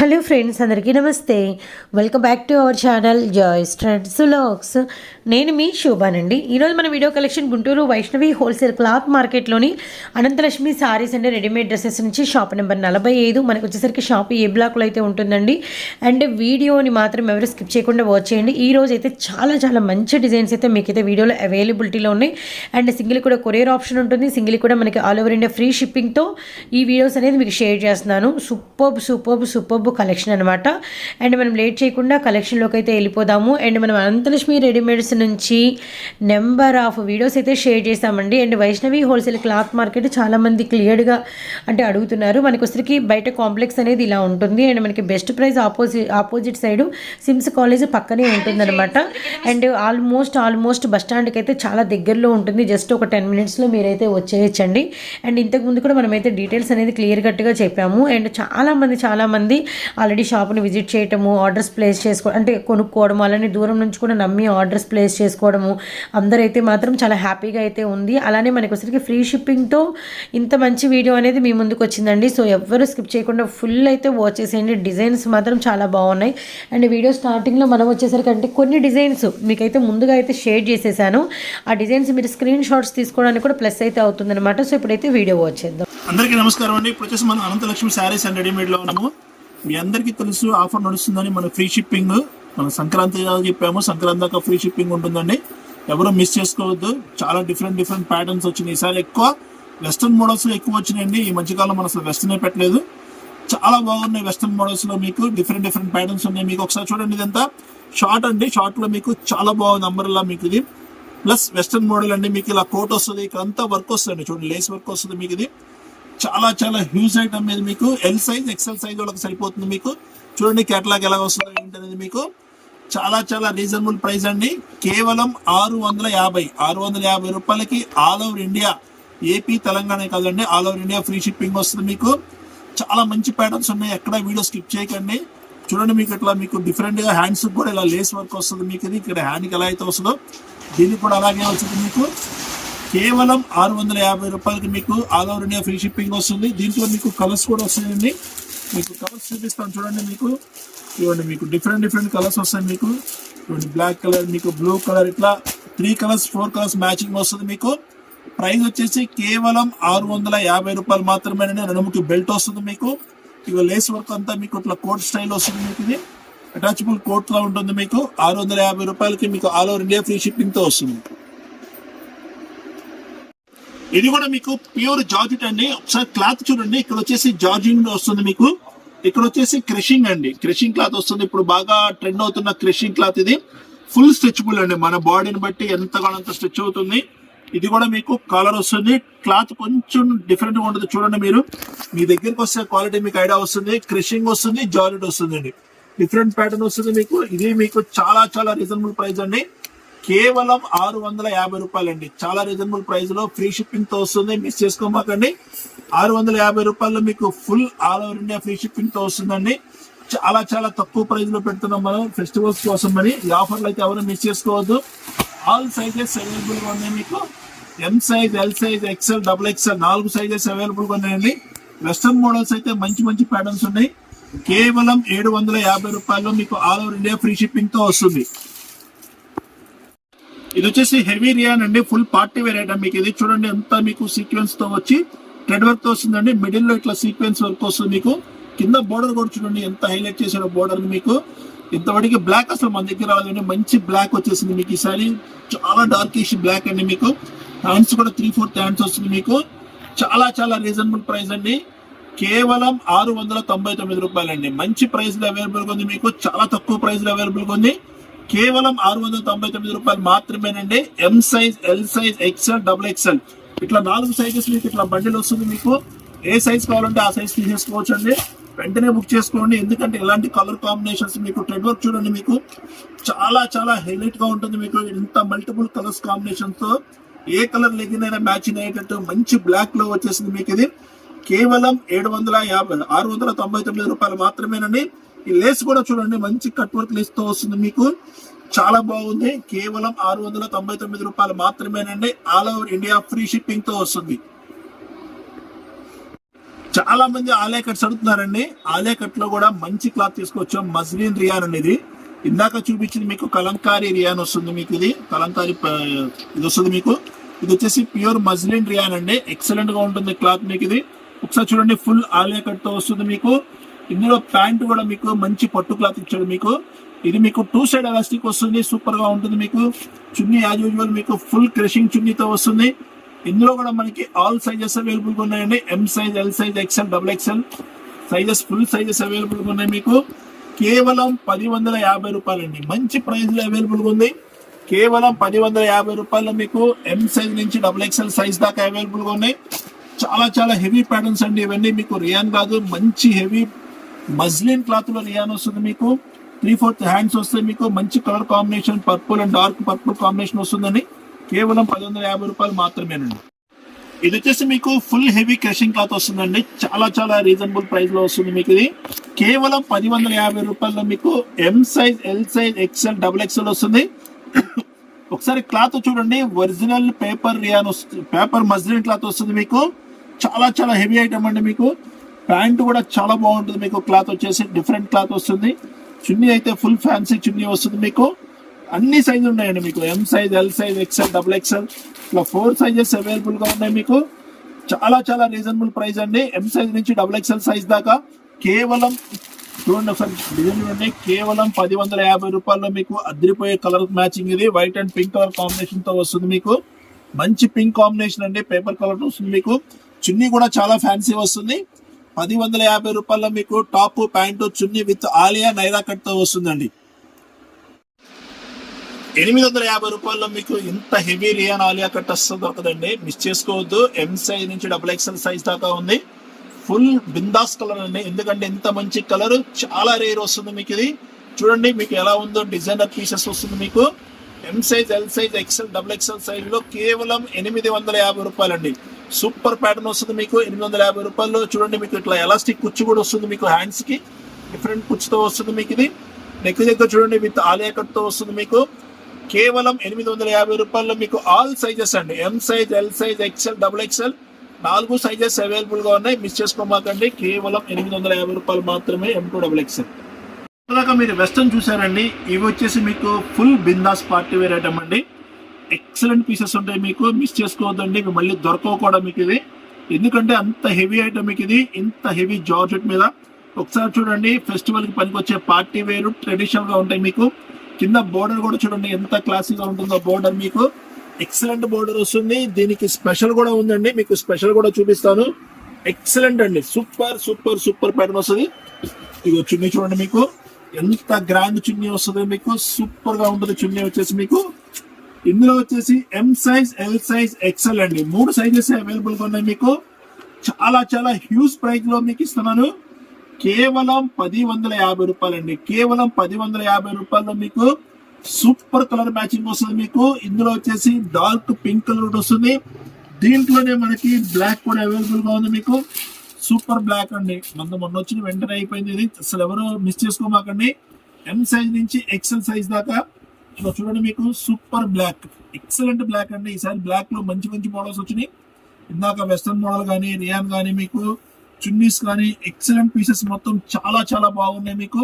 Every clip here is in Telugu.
హలో ఫ్రెండ్స్ అందరికీ నమస్తే. Welcome back to our channel Joy's trends looks నేను మీ శోభానండి. ఈరోజు మన video collection Guntur Vaishnavi wholesale cloth మార్కెట్లోని Anantalakshmi sarees and readymade dresses నుంచి షాప్ నెంబర్ నలభై ఐదు. మనకు వచ్చేసరికి షాప్ ఏ బ్లాక్లో అయితే ఉంటుందండి. అండ్ వీడియోని మాత్రం ఎవరు స్కిప్ చేయకుండా వాచ్ చేయండి. ఈ రోజు అయితే చాలా చాలా మంచి డిజైన్స్ అయితే మీకైతే వీడియోలో అవైలబిలిటీలో ఉన్నాయి. అండ్ సింగిల్ కూడా కొరియర్ ఆప్షన్ ఉంటుంది. సింగిల్ కూడా మనకి ఆల్ ఓవర్ ఇండియా ఫ్రీ షిప్పింగ్తో ఈ వీడియోస్ అనేది మీకు షేర్ చేస్తున్నాను. సూపర్బ్ సూపర్బ్ సూపర్బ్ కలెక్షన్ అనమాట అండ్ మనం లేట్ చేయకుండా కలెక్షన్లోకి అయితే వెళ్ళిపోదాము. అండ్ మనం అనంతలక్ష్మి రెడీమేడ్స్ నుంచి నెంబర్ ఆఫ్ వీడియోస్ అయితే షేర్ చేస్తామండి. And Vaishnavi wholesale cloth market చాలామంది క్లియర్గా అంటే అడుగుతున్నారు. మనకు వచ్చరికి బయట కాంప్లెక్స్ అనేది ఇలా ఉంటుంది. అండ్ మనకి best price opposite opposite side SIMS college పక్కనే ఉంటుందన్నమాట. అండ్ ఆల్మోస్ట్ ఆల్మోస్ట్ బస్ స్టాండ్కి అయితే చాలా దగ్గరలో ఉంటుంది. జస్ట్ ఒక టెన్ మినిట్స్లో మీరైతే వచ్చేయచ్చండి. అండ్ ఇంతకు ముందు కూడా మనమైతే డీటెయిల్స్ అనేది క్లియర్ కట్గా చెప్పాము. అండ్ చాలామంది చాలామంది ఆల్రెడీ షాప్ని విజిట్ చేయటము ఆర్డర్స్ ప్లేస్ చేసుకో అంటే కొనుక్కోవడము అలానే దూరం నుంచి కూడా నమ్మి ఆర్డర్స్ ప్లేస్ చేసుకోవడము అందరైతే మాత్రం చాలా హ్యాపీగా అయితే ఉంది. అలానే మనకి వచ్చరికి ఫ్రీ షిప్పింగ్తో ఇంత మంచి వీడియో అనేది మీ ముందుకు వచ్చిందండి. సో ఎవ్వరు స్కిప్ చేయకుండా ఫుల్ అయితే వాచ్ చేసేయండి. డిజైన్స్ మాత్రం చాలా బాగున్నాయి. అండ్ వీడియో స్టార్టింగ్లో మనం వచ్చేసరికి అంటే కొన్ని డిజైన్స్ మీకైతే ముందుగా అయితే షేర్ చేసేసాను. ఆ డిజైన్స్ మీరు స్క్రీన్ షాట్స్ తీసుకోవడానికి కూడా ప్లస్ అయితే అవుతుందన్నమాట. సో ఇప్పుడైతే వీడియో వాచ్ చేద్దాం. అందరికీ నమస్కారం అండి. ఇప్పుడు వచ్చేసి మనం అనంతలక్ష్మి శారీస్ అండ్ రెడీమేడ్లో ఉన్నాము. మీ అందరికీ తెలుసు ఆఫర్ నడుస్తుందని మన ఫ్రీ షిప్పింగ్ మన సంక్రాంతి చెప్పాము. సంక్రాంతి దాకా ఫ్రీ షిప్పింగ్ ఉంటుందండి. ఎవరు మిస్ చేసుకోవద్దు. చాలా డిఫరెంట్ డిఫరెంట్ ప్యాటర్న్స్ వచ్చినాయి. ఈసారి ఎక్కువ వెస్ట్రన్ మోడల్స్ ఎక్కువ వచ్చినాయండి. ఈ మధ్యకాలం మనం అసలు వెస్ట్రనే పెట్టలేదు. చాలా బాగున్నాయి వెస్ట్రన్ మోడల్స్లో మీకు. డిఫరెంట్ డిఫరెంట్ ప్యాటర్న్స్ ఉన్నాయి. మీకు ఒకసారి చూడండి ఇదంతా. షార్ట్ అండి. షార్ట్లో మీకు చాలా బాగుంది అంబర్లా మీకు ఇది. ప్లస్ వెస్ట్రన్ మోడల్ అండి. మీకు ఇలా కోట్ వస్తుంది. ఇక్కడ అంతా వర్క్ వస్తుంది చూడండి లేస్ వర్క్ వస్తుంది మీకు ఇది. చాలా చాలా హ్యూజ్ ఐటమ్ మీద మీకు. ఎల్ సైజ్ ఎక్సెల్ సైజ్ వాళ్ళకి సరిపోతుంది మీకు. చూడండి కేటలాగ్ ఎలా వస్తుందో ఏంటనేది మీకు. చాలా చాలా రీజనబుల్ ప్రైస్ అండి. కేవలం ఆరు వందల యాభై ఆరు వందల యాభై రూపాయలకి all over India AP Telangana కాదండి all over India free shipping వస్తుంది మీకు. చాలా మంచి ప్యాటర్న్స్ ఉన్నాయి. ఎక్కడ వీడియో స్కిప్ చేయకండి. చూడండి మీకు ఇట్లా మీకు డిఫరెంట్గా హ్యాండ్స్ కూడా ఇలా లేస్ వర్క్ వస్తుంది మీకు ఇది. ఇక్కడ హ్యాండ్కి ఎలా అయితే వస్తుందో దీనికి కూడా అలాగే వస్తుంది మీకు. కేవలం ఆరు వందల యాభై రూపాయలకి మీకు all over India free shipping వస్తుంది. దీంట్లో మీకు కలర్స్ కూడా వస్తాయండి. మీకు కలర్స్ చూపిస్తాను చూడండి మీకు. ఇవ్వండి మీకు డిఫరెంట్ డిఫరెంట్ కలర్స్ వస్తాయి మీకు. ఇవ్వండి బ్లాక్ కలర్ మీకు బ్లూ కలర్ ఇట్లా three colours four colours matching వస్తుంది మీకు. ప్రైస్ వచ్చేసి కేవలం ఆరు వందల యాభై రూపాయలు మాత్రమే నడుముకి బెల్ట్ వస్తుంది మీకు. ఇక లేస్ వర్క్ అంతా మీకు ఇట్లా కోట్ స్టైల్ వస్తుంది మీకు ఇది. అటాచబుల్ కోట్లో ఉంటుంది మీకు. ఆరు వందల యాభై రూపాయలకి మీకు ఆల్ ఓవర్ ఇండియా ఫ్రీ షిప్పింగ్తో వస్తుంది. ఇది కూడా మీకు ప్యూర్ జార్జెట్ అండి. ఒకసారి క్లాత్ చూడండి. ఇక్కడ వచ్చేసి జార్జింగ్ వస్తుంది మీకు. ఇక్కడ వచ్చేసి క్రషింగ్ అండి. క్రషింగ్ క్లాత్ వస్తుంది. ఇప్పుడు బాగా ట్రెండ్ అవుతున్న క్రషింగ్ క్లాత్ ఇది. ఫుల్ స్ట్రెచబుల్ అండి. మన బాడీని బట్టి ఎంతగానంత స్ట్రెచ్ అవుతుంది. ఇది కూడా మీకు కలర్ వస్తుంది. క్లాత్ కొంచెం డిఫరెంట్గా ఉంటుంది. చూడండి మీరు. మీ దగ్గరికి వస్తే క్వాలిటీ మీకు ఐడియా వస్తుంది. క్రషింగ్ వస్తుంది. జార్జెట్ వస్తుంది అండి డిఫరెంట్ ప్యాటర్న్ వస్తుంది మీకు. ఇది మీకు చాలా చాలా రీజనబుల్ ప్రైస్ అండి. కేవలం ఆరు వందల యాభై రూపాయలండి. చాలా రీజనబుల్ ప్రైస్లో ఫ్రీ షిప్పింగ్తో వస్తుంది. మిస్ చేసుకోమాకండి. ఆరు వందల యాభై రూపాయల్లో మీకు full all over India free షిప్పింగ్తో వస్తుందండి. చాలా చాలా తక్కువ ప్రైస్లో పెడుతున్నాం మనం ఫెస్టివల్స్ కోసం అని ఈ ఆఫర్లు అయితే ఎవరు మిస్ చేసుకోవద్దు. ఆల్ సైజెస్ అవైలబుల్గా ఉన్నాయి మీకు. M size L size XL double XL నాలుగు సైజెస్ అవైలబుల్గా ఉన్నాయండి. వెస్ట్రన్ మోడల్స్ అయితే మంచి మంచి ప్యాటర్న్స్ ఉన్నాయి. కేవలం ఏడు వందల యాభై రూపాయల్లో మీకు ఆల్ ఓవర్ ఇండియా ఫ్రీ షిప్పింగ్తో వస్తుంది. ఇది వచ్చేసి హెవీ రియాన్ అండి ఫుల్ పార్టీ వేర్ ఐటమ్ మీకు ఇది చూడండి ఎంత మీకు సీక్వెన్స్తో వచ్చి థ్రెడ్ వర్క్తో వస్తుందండి. మిడిల్లో ఇట్లా సీక్వెన్స్ వర్క్ వస్తుంది మీకు. కింద బోర్డర్ కూడా చూడండి ఎంత హైలైట్ చేశారో బోర్డర్ మీకు. ఇంతవరకు బ్లాక్ అసలు మన దగ్గర రాలేదండి మంచి బ్లాక్ వచ్చేసింది మీకు ఈసారి చాలా డార్కిష్ బ్లాక్ అండి మీకు. హ్యాండ్స్ కూడా త్రీ ఫోర్త్ హ్యాండ్స్ వస్తుంది మీకు. చాలా చాలా రీజనబుల్ ప్రైస్ అండి. కేవలం ఆరు వందల తొంభై తొమ్మిది రూపాయలండి. మంచి ప్రైస్లో అవైలబుల్గా ఉంది మీకు. చాలా తక్కువ ప్రైస్లో అవైలబుల్గా ఉంది. కేవలం ఆరు వందల తొంభై తొమ్మిది రూపాయలు మాత్రమేనండి. M size L size XL double XL ఇట్లా నాలుగు సైజెస్ మీకు ఇట్లా బండిల్ వస్తుంది మీకు. ఏ సైజ్ కావాలంటే ఆ సైజ్ తీసేసుకోవచ్చు అండి వెంటనే బుక్ చేసుకోండి. ఎందుకంటే ఇలాంటి కలర్ కాంబినేషన్స్ మీకు ట్రెడ్ వర్క్ చూడండి మీకు. చాలా చాలా హైలైట్గా ఉంటుంది మీకు. ఇంత మల్టిపుల్ కలర్స్ కాంబినేషన్తో ఏ కలర్ లెగ్గినైనా అయినా మ్యాచింగ్ అయ్యేటట్టు మంచి బ్లాక్లో వచ్చేసింది మీకు ఇది. కేవలం ఏడు వందల యాభై ఆరు వందల తొంభై తొమ్మిది రూపాయలు మాత్రమేనండి. ఈ లేస్ కూడా చూడండి మంచి కట్ వర్క్ లేస్తో వస్తుంది మీకు. చాలా బాగుంది. కేవలం ఆరు వందల తొంభై తొమ్మిది రూపాయలు మాత్రమేనండి. ఆల్ ఓవర్ ఇండియా ఫ్రీ షిప్పింగ్తో వస్తుంది. చాలా మంది ఆలయ కట్స్ అడుగుతున్నారండి. ఆలయ కట్లో కూడా మంచి క్లాత్ తీసుకొచ్చాం. మజ్లిన్ రియాన్ అనేది. ఇందాక చూపించింది మీకు కలంకారీ రియాన్ వస్తుంది మీకు ఇది. కలంకారీ ఇది వస్తుంది మీకు. ఇది వచ్చేసి ప్యూర్ మజ్లిన్ రియాన్ అండి. ఎక్సలెంట్గా ఉంటుంది క్లాత్ మీకు ఇది. ఒకసారి చూడండి ఫుల్ ఆలయ కట్తో వస్తుంది మీకు. ఇందులో ప్యాంట్ కూడా మీకు మంచి పట్టు క్లాత్ ఇచ్చాడు మీకు. ఇది మీకు టూ సైడ్ ఎలాస్టిక్ వస్తుంది సూపర్గా ఉంటుంది మీకు. చున్నీ యాజ్ యూజువల్ మీకు ఫుల్ క్రషింగ్ చున్నీతో వస్తుంది. ఇందులో కూడా మనకి ఆల్ సైజెస్ అవైలబుల్గా ఉన్నాయండి. M size L size XL double XL sizes full sizes అవైలబుల్గా ఉన్నాయి మీకు. కేవలం పది వందల యాభై రూపాయలండి. మంచి ప్రైస్లో అవైలబుల్గా ఉంది. కేవలం పది వందల యాభై రూపాయలు మీకు ఎం సైజ్ నుంచి డబుల్ ఎక్స్ఎల్ సైజ్ దాకా అవైలబుల్గా ఉన్నాయి. చాలా చాలా హెవీ ప్యాటర్న్స్ అండి. ఇవన్నీ మీకు రియాన్ కాదు. మంచి హెవీ మజ్లిన్ క్లాత్లో రియాన్ వస్తుంది మీకు. త్రీ ఫోర్త్ హ్యాండ్స్ వస్తాయి మీకు మంచి colour combination purple and dark purple combination వస్తుందని. కేవలం పది వందల యాభై రూపాయలు మాత్రమేనండి. ఇది వచ్చేసి మీకు ఫుల్ హెవీ క్రషింగ్ క్లాత్ వస్తుందండి. చాలా చాలా రీజనబుల్ ప్రైస్లో వస్తుంది మీకు ఇది. కేవలం పది వందల యాభై రూపాయల్లో మీకు M size L size XL double XL వస్తుంది. ఒకసారి క్లాత్ చూడండి. ఒరిజినల్ పేపర్ రియాన్ వస్తుంది పేపర్ మజ్లిన్ క్లాత్ వస్తుంది మీకు. చాలా చాలా హెవీ ఐటమ్ అండి మీకు. ప్యాంట్ కూడా చాలా బాగుంటుంది మీకు. క్లాత్ వచ్చేసి డిఫరెంట్ క్లాత్ వస్తుంది. చున్నీ అయితే ఫుల్ ఫ్యాన్సీ చున్నీ వస్తుంది మీకు. అన్ని సైజు ఉన్నాయండి మీకు. M size L size XL double XL ఇట్లా ఫోర్ సైజెస్ అవైలబుల్గా ఉన్నాయి మీకు. చాలా చాలా రీజనబుల్ ప్రైస్ అండి. ఎం సైజ్ నుంచి డబుల్ ఎక్స్ఎల్ సైజ్ దాకా కేవలం చూడండి ఒకసారి డిజైన్ చూడండి. కేవలం పది వందల యాభై రూపాయల్లో మీకు అద్దరిపోయే కలర్ మ్యాచింగ్ ఇది. వైట్ అండ్ పింక్ కలర్ కాంబినేషన్తో వస్తుంది మీకు. మంచి పింక్ కాంబినేషన్ అండి. పేపర్ కలర్ వస్తుంది మీకు. చున్నీ కూడా చాలా ఫ్యాన్సీ వస్తుంది. పది వందల యాభై రూపాయల్లో మీకు top pant chunni with Alia Naira కట్తో వస్తుందండి. ఎనిమిది వందల యాభై రూపాయల్లో మీకు ఇంత హెవీ రియాన్ ఆలియా కట్ వస్తుంది దొరకదండి. మిస్ చేసుకోవద్దు. ఎం సైజ్ నుంచి డబుల్ ఎక్స్ఎల్ సైజ్ దాకా ఉంది. ఫుల్ బిందాస్ కలర్ అండి. ఎందుకంటే ఇంత మంచి కలర్ చాలా రేర్ వస్తుంది మీకు ఇది. చూడండి మీకు ఎలా ఉందో డిజైనర్ పీసెస్ వస్తుంది మీకు. M size L size XL double XL సైజ్లో కేవలం ఎనిమిది వందల యాభై రూపాయలండి. సూపర్ ప్యాటర్న్ వస్తుంది మీకు ఎనిమిది వందల యాభై రూపాయల్లో. చూడండి మీకు ఇట్లా ఎలాస్టిక్ కుచ్చు కూడా వస్తుంది మీకు హ్యాండ్స్కి. డిఫరెంట్ కుచ్చుతో వస్తుంది మీకు ఇది. నెక్ దగ్గర చూడండి విత్ ఆలియా కట్తో వస్తుంది మీకు. కేవలం ఎనిమిది వందల యాభై రూపాయల్లో మీకు ఆల్ సైజెస్ అండి. M size L size XL double XL నాలుగు సైజెస్ అవైలబుల్గా ఉన్నాయి. మిస్ చేసుకోమాకండి. కేవలం ఎనిమిది వందల యాభై రూపాయలు మాత్రమే ఎం టూ డబుల్ ఎక్స్ఎల్ దాకా మీరు వెస్టర్న్ చూసారండి ఇవి వచ్చేసి మీకు ఫుల్ బిందాస్ పార్టీ వేర్ ఐటమ్ అండి. ఎక్సలెంట్ పీసెస్ ఉంటాయి మీకు. మిస్ చేసుకోవద్దండి. ఇవి మళ్ళీ దొరకవు కూడా మీకు ఇది ఎందుకంటే అంత హెవీ ఐటమ్ మీకు ఇది. ఇంత హెవీ జార్జెట్ మీద. ఒకసారి చూడండి. ఫెస్టివల్కి పనికొచ్చే పార్టీ వేరు ట్రెడిషనల్గా ఉంటాయి మీకు. కింద బోర్డర్ కూడా చూడండి. ఎంత క్లాసీగా ఉంటుందో బోర్డర్ మీకు. ఎక్సలెంట్ బోర్డర్ వస్తుంది. దీనికి స్పెషల్ కూడా ఉందండి. మీకు స్పెషల్ కూడా చూపిస్తాను. ఎక్సలెంట్ అండి. సూపర్ సూపర్ సూపర్ ప్యాటర్న్ వస్తుంది. ఇది చున్నీ చూడండి మీకు. ఎంత గ్రాండ్ చున్నీ వస్తుంది మీకు. సూపర్గా ఉంటుంది చున్నీ వచ్చేసి మీకు. ఇందులో వచ్చేసి M size L size XL అండి. మూడు సైజెస్ అవైలబుల్గా ఉన్నాయి మీకు? చాలా చాలా హ్యూజ్ ప్రైస్లో మీకు ఇస్తున్నాను. కేవలం పది వందల యాభై రూపాయలండి కేవలం పది వందల యాభై రూపాయల్లో మీకు సూపర్ కలర్ మ్యాచింగ్ వస్తుంది మీకు. ఇందులో వచ్చేసి డార్క్ పింక్ కలర్ వస్తుంది. దీంట్లోనే మనకి బ్లాక్ కూడా అవైలబుల్గా ఉంది మీకు. సూపర్ బ్లాక్ అండి. మొన్న మొన్న వచ్చిన వెంటనే అయిపోయింది ఇది. అసలు ఎవరు మిస్ చేసుకోమాకండి. ఎం సైజ్ నుంచి ఎక్సెల్ సైజ్ దాకా ఇక్కడ చూడండి మీకు సూపర్ బ్లాక్. ఎక్సలెంట్ బ్లాక్ అండి. ఈసారి బ్లాక్లో మంచి మంచి మోడల్స్ వచ్చినాయి. ఇందాక వెస్టర్న్ మోడల్ కానీ రియాన్ కానీ మీకు చున్నీస్ కానీ ఎక్సలెంట్ పీసెస్ మొత్తం చాలా చాలా బాగున్నాయి మీకు.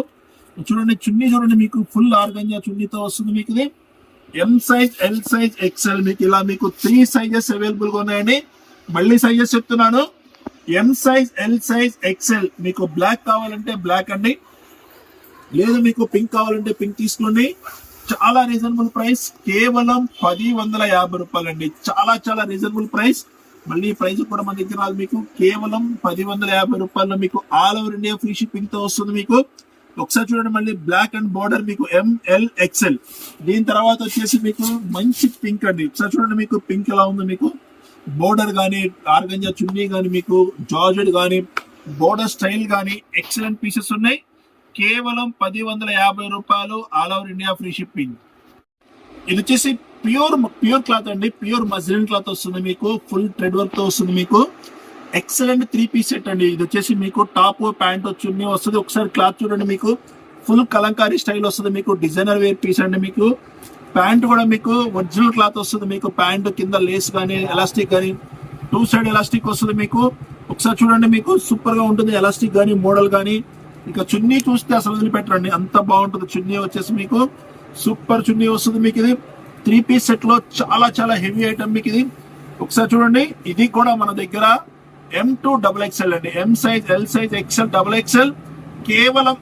చూడండి చున్నీ చూడండి మీకు ఫుల్ ఆర్గంజా చున్నీతో వస్తుంది మీకు ఇది. M size L size XL మీకు ఇలా మీకు త్రీ సైజెస్ అవైలబుల్గా ఉన్నాయండి. మళ్ళీ సైజెస్ చెప్తున్నాను. M size L size XL మీకు బ్లాక్ కావాలంటే బ్లాక్ అండి. లేదు మీకు పింక్ కావాలంటే పింక్ తీసుకోండి. చాలా రీజనబుల్ ప్రైస్ కేవలం పది వందల యాభై రూపాయలు అండి చాలా చాలా రీజనబుల్ ప్రైస్ మళ్ళీ ప్రైస్ కూడా మన దగ్గర రాదు మీకు. కేవలం పది వందల యాభై రూపాయల్లో మీకు ఆల్ ఓవర్ ఇండియా ఫ్రీ షిప్పింగ్తో వస్తుంది మీకు. ఒకసారి చూడండి మళ్ళీ బ్లాక్ అండ్ బార్డర్ మీకు ఎంఎల్ ఎక్సెల్ దీని తర్వాత వచ్చేసి మీకు మంచి పింక్ అండి. ఒకసారి చూడండి మీకు పింక్ ఎలా ఉంది మీకు. బోర్డర్ కానీ ఆర్గంజా చున్నీ కానీ మీకు జార్జెడ్ కానీ బోర్డర్ స్టైల్ కానీ ఎక్సలెంట్ పీసెస్ ఉన్నాయి. కేవలం పది వందల యాభై రూపాయలు all over India free shipping. ఇది వచ్చేసి ప్యూర్ ప్యూర్ క్లాత్ అండి. ప్యూర్ మజ్లిన్ క్లాత్ వస్తుంది మీకు. ఫుల్ థ్రెడ్ వర్క్తో వస్తుంది మీకు. ఎక్సలెంట్ త్రీ పీస్ సెట్ అండి. ఇది వచ్చేసి మీకు టాప్ ప్యాంట్ వచ్చి వస్తుంది ఒకసారి క్లాత్ చూడండి మీకు. ఫుల్ కలంకారీ స్టైల్ వస్తుంది మీకు. డిజైనర్ వేర్ పీస్ అండి మీకు. ప్యాంట్ కూడా మీకు ఒరిజినల్ క్లాత్ వస్తుంది మీకు. ప్యాంట్ కింద లేస్ కానీ ఎలాస్టిక్ కానీ టూ సైడ్ ఎలాస్టిక్ వస్తుంది మీకు. ఒకసారి చూడండి మీకు. సూపర్గా ఉంటుంది. ఎలాస్టిక్ కానీ మోడల్ కానీ ఇంకా చున్నీ చూస్తే అసలు వదిలిపెట్టరండి. అంత బాగుంటుంది చున్నీ వచ్చేసి మీకు. సూపర్ చున్నీ వస్తుంది మీకు ఇది. త్రీ పీస్ సెట్లో చాలా చాలా హెవీ ఐటమ్ మీకు ఇది. ఒకసారి చూడండి. ఇది కూడా మన దగ్గర ఎం టూ డబుల్ ఎక్స్ఎల్ అండి. M size L size XL double XL కేవలం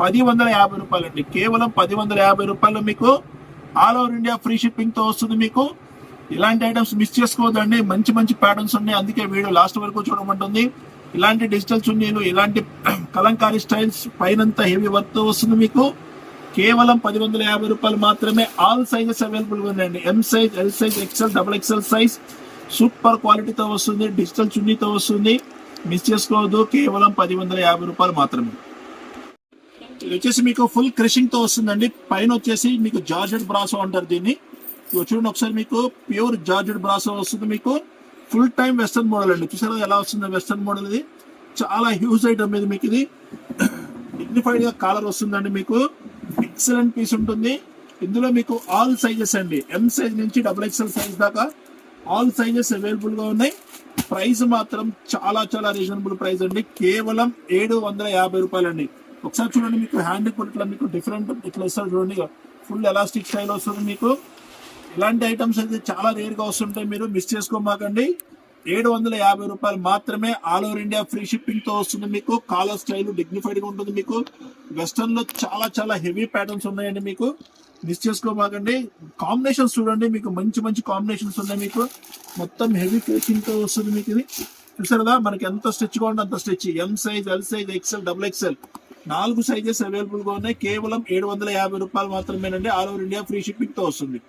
పది వందల యాభై రూపాయలు అండి కేవలం పది వందల యాభై రూపాయలు మీకు ఆల్ ఓవర్ ఇండియా ఫ్రీ షిప్పింగ్తో వస్తుంది మీకు. ఇలాంటి ఐటమ్స్ మిస్ చేసుకోవద్దండి. మంచి మంచి ప్యాటర్న్స్ ఉన్నాయి. అందుకే వీడియో లాస్ట్ వరకు చూడమంటుంది. ఇలాంటి డిజిటల్ చున్నీలు ఇలాంటి కలంకారీ స్టైల్స్ పైనంత హెవీ వర్క్ వస్తుంది మీకు. కేవలం పది వందల యాభై రూపాయలు మాత్రమే ఆల్ సైజెస్ అవైలబుల్ ఉన్నాయండి. M size L size XL double XL size super క్వాలిటీతో వస్తుంది డిజిటల్ చున్నీతో వస్తుంది. మిస్ చేసుకోవద్దు కేవలం పది వందల యాభై రూపాయలు మాత్రమే. ఇది వచ్చేసి మీకు ఫుల్ క్రషింగ్తో వస్తుందండి. పైన వచ్చేసి మీకు జార్జెట్ బ్రాసో అంటారు దీన్ని. చూడండి ఒకసారి మీకు ప్యూర్ జార్జెట్ బ్రాసో వస్తుంది మీకు. ఫుల్ టైం వెస్టర్న్ మోడల్ అండి. చూసారా ఎలా వస్తుంది వెస్టర్న్ మోడల్ ఇది? చాలా హ్యూజ్ ఐటమ్ ఇది మీకు ఇది. డిగ్నిఫైడ్గా కాలర్ వస్తుందండి మీకు. ఎక్సలెంట్ పీస్ ఉంటుంది. ఇందులో మీకు ఆల్ సైజెస్ అండి. ఎం సైజ్ నుంచి డబుల్ ఎక్స్ఎల్ సైజ్ దాకా ఆల్ సైజెస్ అవైలబుల్గా ఉన్నాయి. ప్రైస్ మాత్రం చాలా చాలా రీజనబుల్ ప్రైస్ అండి. కేవలం ఏడు వందల యాభై రూపాయలు అండి ఒకసారి చూడండి మీకు హ్యాండ్ కూడా ఇట్లా మీకు డిఫరెంట్ ఇట్లా ఇస్తారు చూడండి. ఫుల్ ఎలాస్టిక్ స్టైల్ వస్తుంది మీకు. ఇలాంటి ఐటమ్స్ అయితే చాలా రేర్గా వస్తుంటాయి. మీరు మిస్ చేసుకోమాకండి. ఏడు వందల యాభై రూపాయలు మాత్రమే ఆల్ ఓవర్ ఇండియా ఫ్రీ షిప్పింగ్తో వస్తుంది మీకు. కాలర్ స్టైల్ డిగ్నిఫైడ్గా ఉంటుంది మీకు. వెస్టర్న్లో చాలా చాలా హెవీ ప్యాటర్న్స్ ఉన్నాయండి మీకు. మిస్ చేసుకోమాకండి. కాంబినేషన్స్ చూడండి. మీకు మంచి మంచి కాంబినేషన్స్ ఉన్నాయి మీకు. మొత్తం హెవీ ఫేసింగ్తో వస్తుంది మీకు ఇది. చూసారుగా? మనకి ఎంత స్ట్రెచ్ కావాలంటే అంత stretch M size L size XL double XL నాలుగు సైజెస్ అవైలబుల్గా ఉన్నాయి. కేవలం ఏడు వందల యాభై రూపాయలు మాత్రమేనండి. ఆల్ ఓవర్ ఇండియా ఫ్రీ షిప్పింగ్తో వస్తుంది.